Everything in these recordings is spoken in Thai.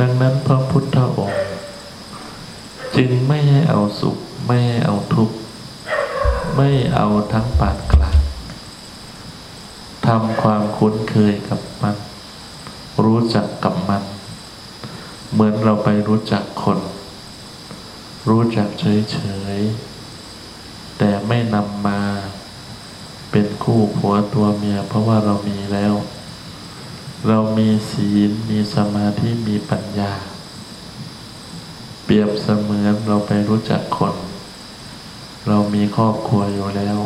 ดังนั้นพระพุทธองค์จึงไม่ให้เอาสุข ไม่ให้เอาทุกข์ ไม่เอาทั้งปานกลางทำความคุ้นเคยกับมัน รู้จักกับมัน เหมือนเราไปรู้จักคน รู้จักเฉยๆ แต่ไม่นำมาเป็นคู่ผัวตัวเมียเพราะว่าเรามีแล้ว เรามีศีลมีสมาธิมีปัญญา เปรียบเสมือนเราไปรู้จักคน เรามีครอบครัวอยู่แล้ว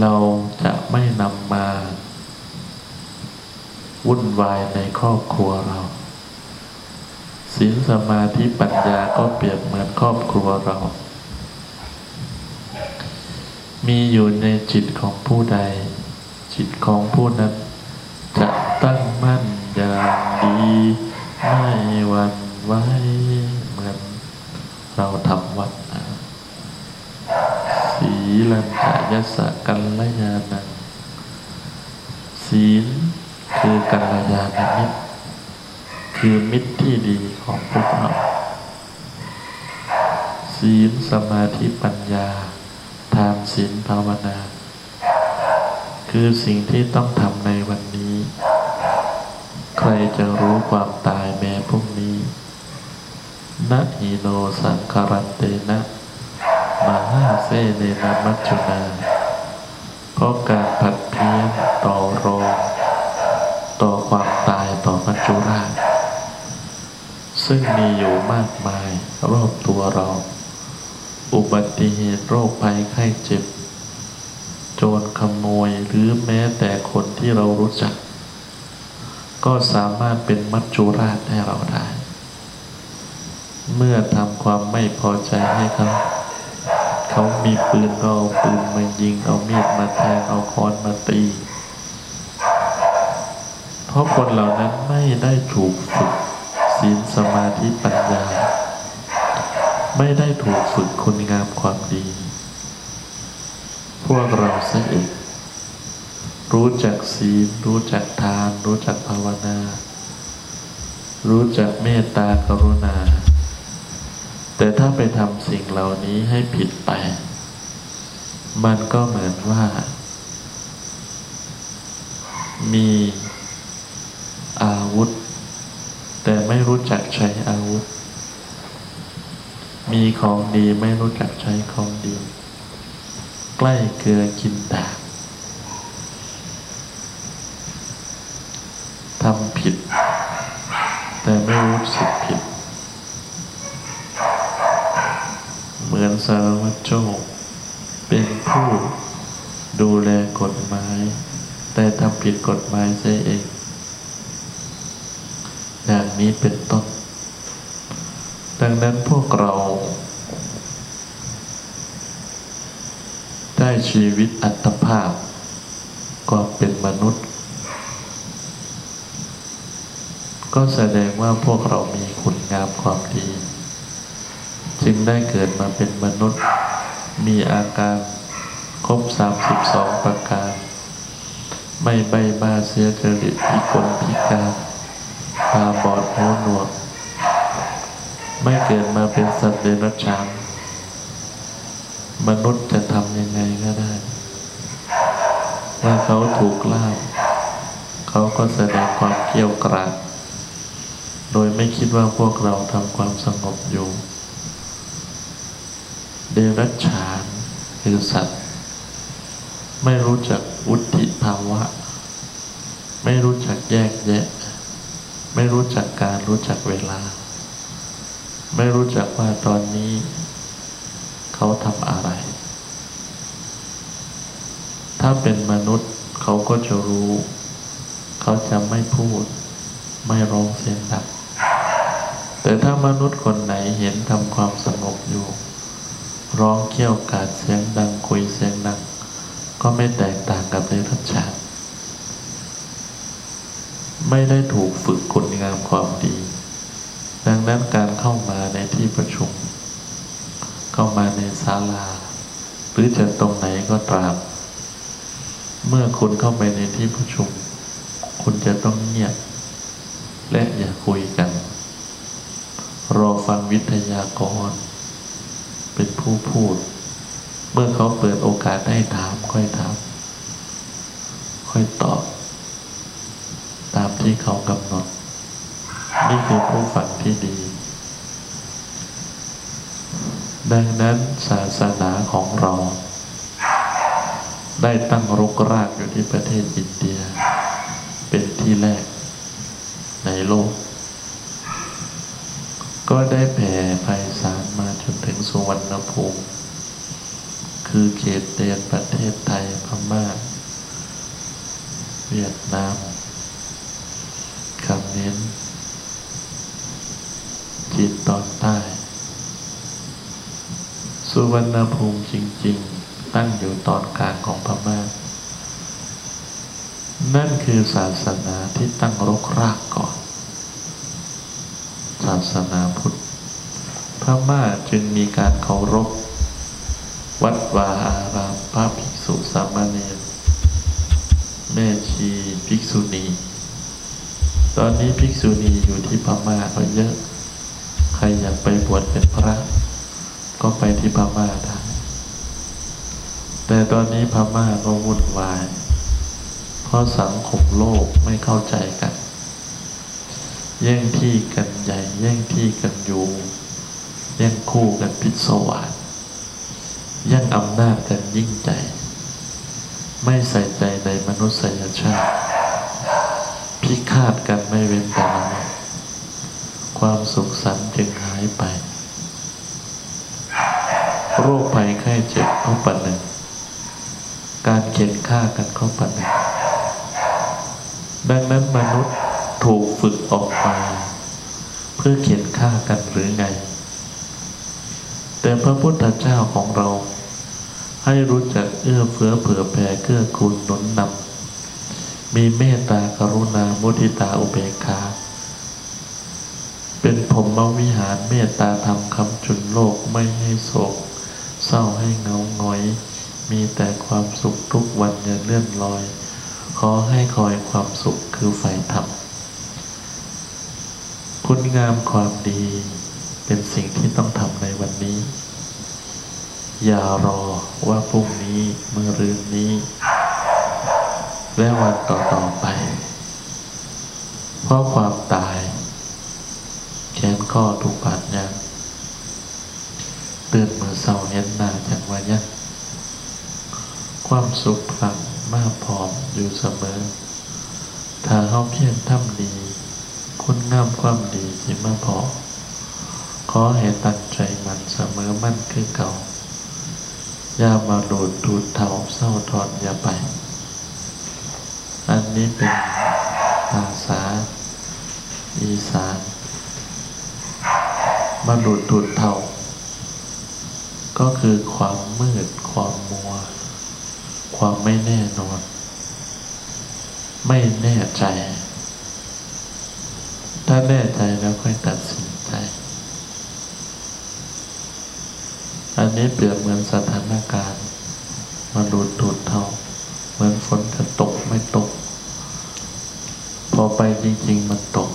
เราจะไม่นำมาวุ่นวายในครอบครัวเราศีลสมาธิปัญญาก็เปรียบเหมือนครอบครัวเรา มีอยู่ในจิตของผู้ใด จิตของผู้นั้น ตั้งมั่นอย่างดี ไม่หวันไหวเหมือนเราทำวัดนะสีลันจะยสสะกัลยาณังศีลคือกัลยาณมิตร คือมิตรที่ดีของพวกเราศีลสมาธิปัญญา ทานศีลภาวนา คือสิ่งที่ต้องทำในวันนี้ ใครจะรู้ความตายแม้พรุ่งนี้นะหิโนสังคารันเตนะมาหาเซเนนามัจจุนาเพราะการผัดเพี้ยนต่อรองต่อความตายต่อมัจจุราช ซึ่งมีอยู่มากมายรอบตัวเรา อุบัติเหตุโรคภัยไข้เจ็บ โจรขโมยหรือแม้แต่คนที่เรารู้จัก ก็สามารถเป็นมัจจุราชให้เราได้ เมื่อทำความไม่พอใจให้เขาเขามีปืนก็เอาปืนมายิง เอามีดมาแทง เอาค้อนมาตี เพราะคนเหล่านั้นไม่ได้ถูกฝึกศีลสมาธิปัญญา ไม่ได้ถูกฝึกคุณงามความดี พวกเราเสียเอง รู้จักศีล รู้จักทาน รู้จักภาวนา รู้จักเมตตากรุณา แต่ถ้าไปทำสิ่งเหล่านี้ให้ผิดไป มันก็เหมือนว่า มีอาวุธ แต่ไม่รู้จักใช้อาวุธ มีของดีไม่รู้จักใช้ของดี ใกล้เกลือกินดาบ ทำผิด แต่ไม่รู้สึกผิด เหมือนสารวัตรโจ้เป็นผู้ดูแลกฎหมาย แต่ทำผิดกฎหมายเสียเอง อย่างนี้เป็นต้น ดังนั้นพวกเรา ได้ชีวิตอัตภาพก็เป็นมนุษย์ ก็แสดงว่าพวกเรามีคุณงามความดี จึงได้เกิดมาเป็นมนุษย์มีอาการครบ 32 ประการ ไม่ใบบ้าเสียจริตพิกลพิการตาบอดหูหนวก ไม่เกิดมาเป็นสัตว์เดรัจฉานมนุษย์จะทำยังไงก็ได้เมื่อเขาถูกล่าเขาก็แสดงความเกรี้ยวกราด โดยไม่คิดว่าพวกเราทำความสงบอยู่ เดรัจฉานคือสัตว์ ไม่รู้จักวุฒิภาวะ ไม่รู้จักแยกแยะ ไม่รู้จักการรู้จักเวลา ไม่รู้จักว่าตอนนี้ เขาทำอะไร ถ้าเป็นมนุษย์เขาก็จะรู้ เขาจะไม่พูด ไม่ร้องเสียงดัง แต่ถ้ามนุษย์คนไหนเห็นทำความสงบอยู่ ร้องเกี่ยวกาดเสียงดังคุยเสียงดัง ก็ไม่แตกต่างกับในทัชฌานไม่ได้ถูกฝึกคุณงามความดี ดังนั้นการเข้ามาในที่ประชุม เข้ามาในศาลา หรือจะตรงไหนก็ตาม เมื่อคุณเข้าไปในที่ประชุม คุณจะต้องเงียบ และอย่า รอฟังวิทยากร เป็นผู้พูด เมื่อเขาเปิดโอกาสให้ถามค่อยถาม ค่อยตอบ ตามที่เขากำหนด นี่คือผู้ฟังที่ดี ดังนั้นศาสนาของเรา ได้ตั้งรกรากอยู่ที่ประเทศอินเดีย เป็นที่แรกในโลกได้แผ่ไพศาลมาจนถึงสุวรรณ ภูมิ คือเขตแดนประเทศไทยพม่า เวียดนามคำเขมรจีนตอนใต้ สุวรรณภูมิจริง ๆ ตั้งอยู่ตอนกลางของพม่า นั่นคือศาสนาที่ตั้งรกรากก่อน ศาสนาพุทธ พม่าจึงมีการเคารพ วัดวาอารามพระภิกษุสามเณรแม่ชีภิกษุณี ตอนนี้ภิกษุณีอยู่ที่พม่าก็เยอะ ใครอยากไปบวชเป็นพระ ก็ไปที่พม่าได้แต่ตอนนี้พม่าก็วุ่นวาย เพราะสังคมโลกไม่เข้าใจกัน แย่งที่กันใหญ่ แย่งที่กันอยู่ แย่งคู่กันพิศวาสแย่งอำนาจกันยิ่งใหญ่ไม่ใส่ใจในมนุษยชาติ พิฆาตกันไม่เว้นแต่ละวันความสุขสันต์จึงหายไป โรคภัยไข้เจ็บก็ปันหนึ่ง การเข็นฆ่ากันก็ปันหนึ่ง ดังนั้นมนุษย์ถูกฝึกออกมา เพื่อเขียนฆ่ากันหรือไง พระพุทธเจ้าของเรา ให้รู้จักเอื้อเฟื้อเผื่อแผ่เกื้อกูลหนุนนำมีเมตตากรุณามุทิตาอุเบกขาเป็นผมมวิหารเมตตาธรรมคำจุนโลกไม่ให้โศก เศร้าให้เงาหงอย มีแต่ความสุขทุกวันอย่าเลื่อนลอย ขอให้คอยความสุขคือไฟธรรมคุณงามความดีเป็นสิ่งที่ต้องทำในวันนี้ อย่ารอว่าพรุ่งนี้เมื่อรืนนี้ และวันต่อๆไป เพราะความตาย แขนข้อถูกบาดยังตื่นมือเศร้าเห็นหน้าจากวันยันความสุขพลังมากพร้อมอยู่เสมอ ถ้าเขาเพียรทำดี คุณงามความดีสิมาพอขอให้ตั้งใจมันเสมอมั่นคือเก่า ย่ามาโดดดูดเทาเศร้าทอนอย่าไป อันนี้เป็นภาษาอีสานมาดูดดูดเทาก็คือความมืด ความมัว ความไม่แน่นอน ไม่แน่ใจ ถ้าแน่ใจแล้วค่อยตัดสินใจ อั นี้เปรียบเหมือนสถานการณ์มาดูดดูดเท่าเหมือนฝนจะตกไม่ตก พอไปจริง ๆ มันตก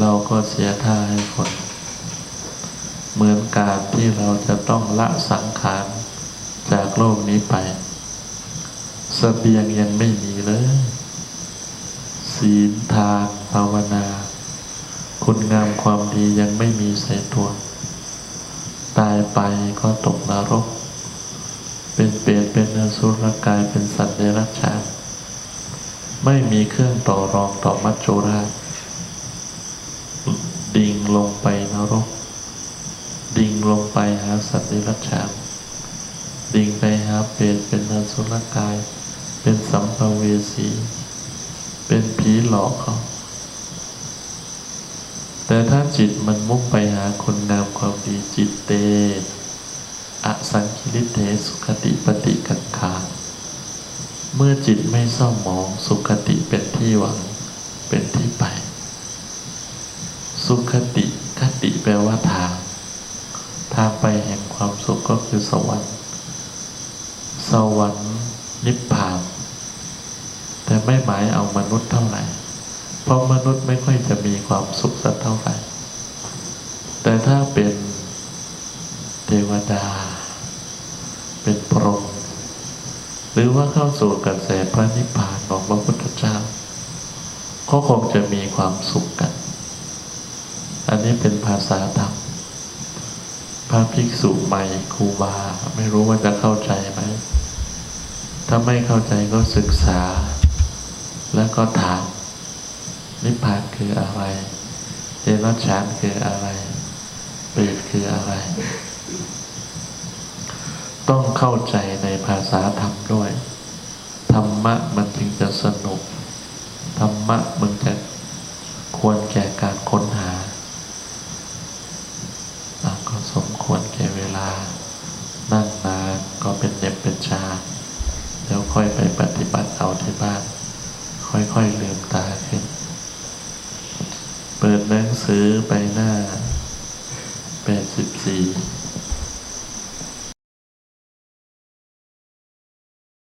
เราก็เสียท่าให้คนเหมือนการที่เราจะต้องละสังขารจากโลกนี้ไปสเสบียงยังไม่มีเลย ศีลทานภาวนา คุณงามความดียังไม่มีใส่ตัว ไปก็ตกนรก เป็นเปรตเป็นอสุรกายเป็นสัตว์เดรัจฉานไม่มีเครื่องต่อรองต่อมัจจุราชดิ่งลงไปนรก ดิ่งลงไปหาสัตว์เดรัจฉานดิ่งไปหาเปรตเป็นอสุรกาย เป็นสัมภเวสี เป็นผีหลอกเขา แต่ถ้าจิตมันมุ่งไปหาคุณงามความดีจิตเตอสังคิริเตสุขติปฏิกังขาเมื่อจิตไม่เศร้าหมองสุขติเป็นที่หวังเป็นที่ไป สุขติคติแปลว่าทาง ทางไปแห่งความสุขก็คือสวรรค์สวรรค์นิพพาน แต่ไม่หมายเอามนุษย์เท่าไหร่ ราะมนุษย์ไม่ค่อยจะมีความสุขสักเท่าไหร่แต่ถ้าเป็นเทวดา เป็นพรหมหรือว่าเข้าสู่กระแสพระนิพพานของพระพุทธเจ้าก็คงจะมีความสุขกัน อันนี้เป็นภาษาธรรมพระภิกษุใหม่ครูบาไม่รู้ว่าจะเข้าใจไหม ถ้าไม่เข้าใจก็ศึกษา แล้วก็ถาม นิพพานคืออะไรเดรัจฉานคืออะไรเปรตคืออะไร ต้องเข้าใจในภาษาธรรมด้วย ธรรมะมันจึงจะสนุก ธรรมะมันจะควรแก่การค้นหาก็สมควรแก่เวลา นั่งนานก็เป็นเน็บเป็นชา แล้วค่อยไปปฏิบัติเอาที่บ้าน ค่อยๆเปิดหนั